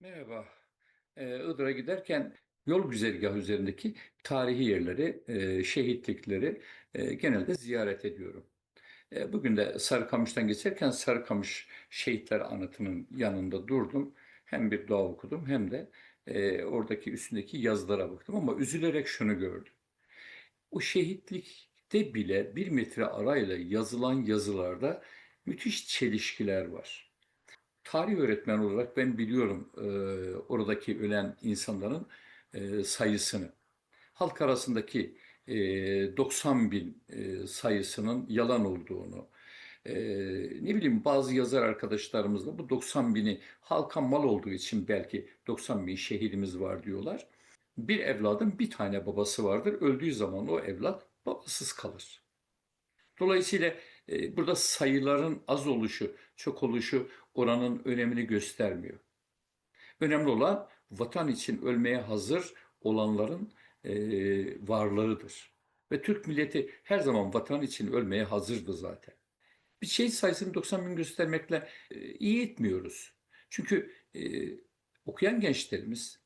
Merhaba. Ee, Iğdır'a giderken yol güzergahı üzerindeki tarihi yerleri, e, şehitlikleri e, genelde ziyaret ediyorum. E, bugün de Sarıkamış'tan geçerken Sarıkamış Şehitler Anıtı'nın yanında durdum. Hem bir dua okudum hem de e, oradaki üstündeki yazılara baktım ama üzülerek şunu gördüm. O şehitlikte bile bir metre arayla yazılan yazılarda müthiş çelişkiler var. Tarih öğretmeni olarak ben biliyorum e, oradaki ölen insanların e, sayısını. Halk arasındaki e, 90 bin e, sayısının yalan olduğunu, e, ne bileyim bazı yazar arkadaşlarımız da bu 90 bini halka mal olduğu için belki 90 bin şehidimiz var diyorlar. Bir evladın bir tane babası vardır. Öldüğü zaman o evlat babasız kalır. Dolayısıyla burada sayıların az oluşu, çok oluşu oranın önemini göstermiyor. Önemli olan vatan için ölmeye hazır olanların e, varlığıdır. Ve Türk milleti her zaman vatan için ölmeye hazırdı zaten. Bir şehit sayısını 90 bin göstermekle e, iyi etmiyoruz. Çünkü e, okuyan gençlerimiz,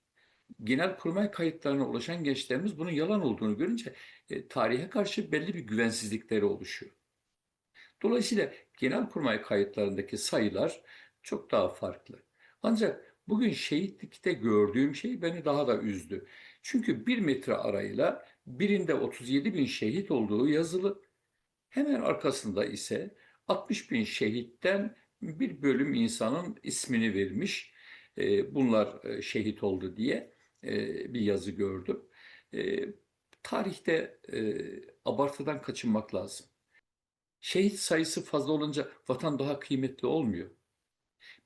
genelkurmay kayıtlarına ulaşan gençlerimiz bunun yalan olduğunu görünce e, tarihe karşı belli bir güvensizlikleri oluşuyor. Dolayısıyla genelkurmay kayıtlarındaki sayılar çok daha farklı. Ancak bugün şehitlikte gördüğüm şey beni daha da üzdü. Çünkü bir metre arayla birinde 37 bin şehit olduğu yazılı. Hemen arkasında ise 60 bin şehitten bir bölüm insanın ismini vermiş. E, bunlar e, şehit oldu diye e, bir yazı gördüm. Tarihte abartıdan kaçınmak lazım. Şehit sayısı fazla olunca vatan daha kıymetli olmuyor.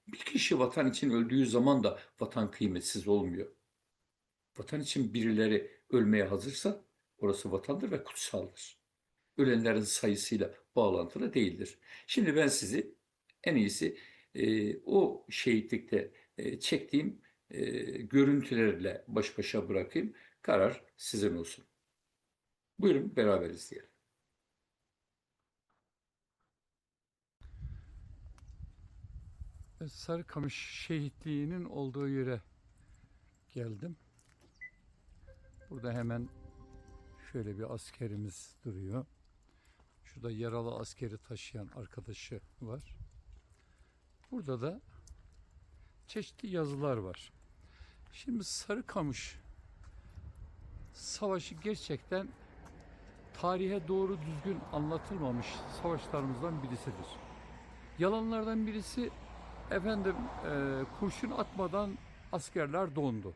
Bir kişi vatan için öldüğü zaman da vatan kıymetsiz olmuyor. Vatan için birileri ölmeye hazırsa orası vatandır ve kutsaldır. Ölenlerin sayısıyla bağlantılı değildir. Şimdi ben sizi en iyisi e, o şehitlikte e, çektiğim e, görüntülerle baş başa bırakayım. Karar sizin olsun. Buyurun beraber izleyelim. Sarıkamış şehitliğinin olduğu yere geldim. Burada hemen şöyle bir askerimiz duruyor. Şurada yaralı askeri taşıyan arkadaşı var. Burada da çeşitli yazılar var. Şimdi Sarıkamış savaşı gerçekten tarihe doğru düzgün anlatılmamış savaşlarımızdan birisidir. Yalanlardan birisi efendim e, kurşun atmadan askerler dondu.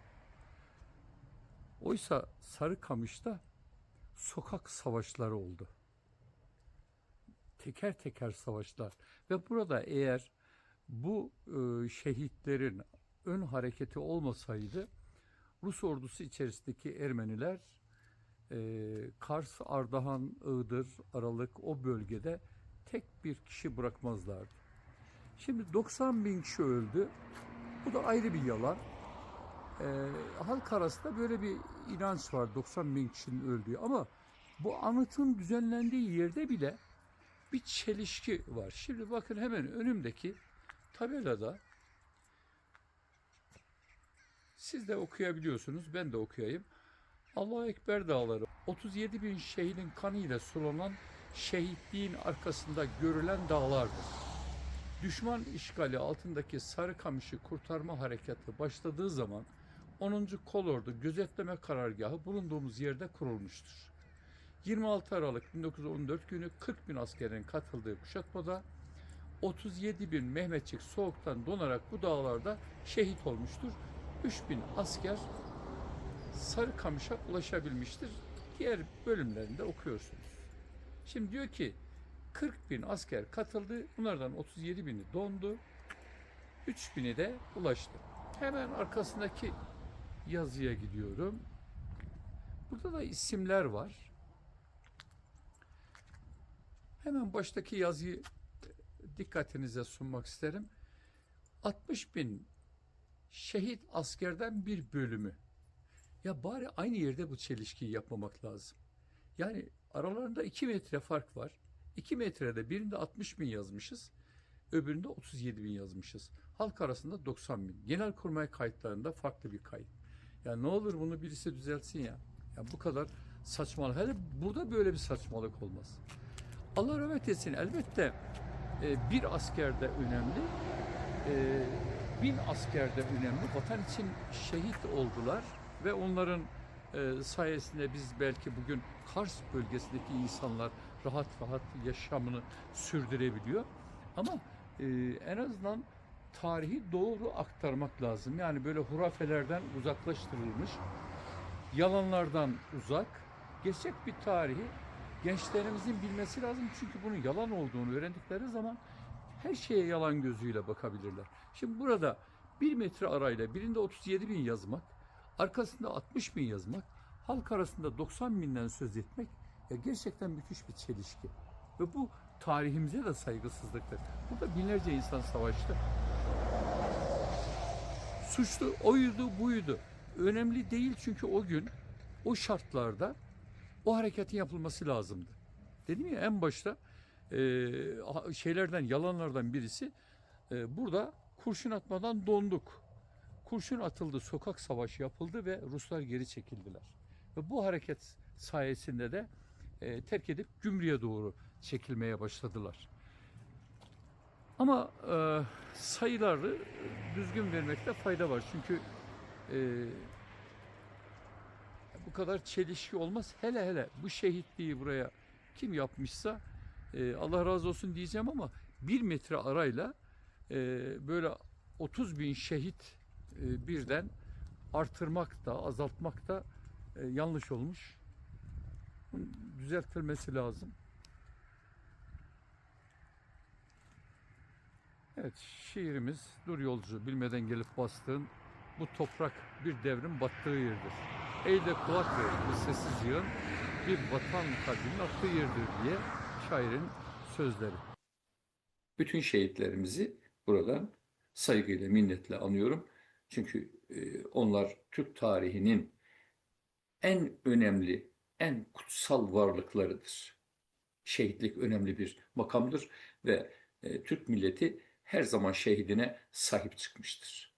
Oysa Sarıkamış'ta sokak savaşları oldu. Teker teker savaşlar ve burada eğer bu e, şehitlerin ön hareketi olmasaydı Rus ordusu içerisindeki Ermeniler e, Kars, Ardahan, Iğdır, Aralık o bölgede tek bir kişi bırakmazlardı. Şimdi 90 bin kişi öldü. Bu da ayrı bir yalan. Ee, halk arasında böyle bir inanç var 90 bin kişinin öldüğü ama bu anıtın düzenlendiği yerde bile bir çelişki var. Şimdi bakın hemen önümdeki tabelada siz de okuyabiliyorsunuz, ben de okuyayım. Allahu Ekber dağları 37 bin şehidin kanıyla sulanan şehitliğin arkasında görülen dağlardır. Düşman işgali altındaki Sarıkamış'ı kurtarma harekatı başladığı zaman 10. Kolordu gözetleme karargahı bulunduğumuz yerde kurulmuştur. 26 Aralık 1914 günü 40 bin askerin katıldığı kuşatmada 37 bin Mehmetçik soğuktan donarak bu dağlarda şehit olmuştur. 3 bin asker Sarıkamış'a ulaşabilmiştir. Diğer bölümlerinde okuyorsunuz. Şimdi diyor ki 40 bin asker katıldı. Bunlardan 37 bini dondu. 3 bini de ulaştı. Hemen arkasındaki yazıya gidiyorum. Burada da isimler var. Hemen baştaki yazıyı dikkatinize sunmak isterim. 60 bin şehit askerden bir bölümü. Ya bari aynı yerde bu çelişkiyi yapmamak lazım. Yani aralarında 2 metre fark var. 2 metrede birinde 60 bin yazmışız. Öbüründe 37 bin yazmışız. Halk arasında 90 bin. Genelkurmay kayıtlarında farklı bir kayıt. Ya ne olur bunu birisi düzeltsin ya. Ya bu kadar saçmalık. Hele burada böyle bir saçmalık olmaz. Allah rahmet etsin. Elbette e, bir asker de önemli. E, bin asker de önemli. Vatan için şehit oldular ve onların e, sayesinde biz belki bugün Kars bölgesindeki insanlar rahat rahat yaşamını sürdürebiliyor. Ama e, en azından tarihi doğru aktarmak lazım. Yani böyle hurafelerden uzaklaştırılmış, yalanlardan uzak, gerçek bir tarihi gençlerimizin bilmesi lazım. Çünkü bunun yalan olduğunu öğrendikleri zaman her şeye yalan gözüyle bakabilirler. Şimdi burada bir metre arayla birinde 37 bin yazmak, arkasında 60 bin yazmak, halk arasında 90 binden söz etmek ya gerçekten müthiş bir çelişki. Ve bu tarihimize de saygısızlıktır. Burada binlerce insan savaştı. Suçlu oydu buydu. Önemli değil çünkü o gün o şartlarda o hareketin yapılması lazımdı. Dedim ya en başta e, şeylerden yalanlardan birisi e, burada kurşun atmadan donduk. Kurşun atıldı, sokak savaşı yapıldı ve Ruslar geri çekildiler. Ve bu hareket sayesinde de e, terk edip Gümrü'ye doğru çekilmeye başladılar. Ama e, sayıları düzgün vermekte fayda var. Çünkü e, bu kadar çelişki olmaz. Hele hele bu şehitliği buraya kim yapmışsa e, Allah razı olsun diyeceğim ama bir metre arayla e, böyle 30 bin şehit e, birden artırmak da azaltmak da e, yanlış olmuş. Düzeltilmesi lazım. Evet, şiirimiz Dur yolcu bilmeden gelip bastığın bu toprak bir devrin battığı yerdir. Ey de kulak ver bu sessiz yığın bir vatan kalbinin attığı yerdir diye şairin sözleri. Bütün şehitlerimizi buradan saygıyla, minnetle anıyorum. Çünkü e, onlar Türk tarihinin en önemli, en kutsal varlıklarıdır. Şehitlik önemli bir makamdır ve e, Türk milleti her zaman şehidine sahip çıkmıştır.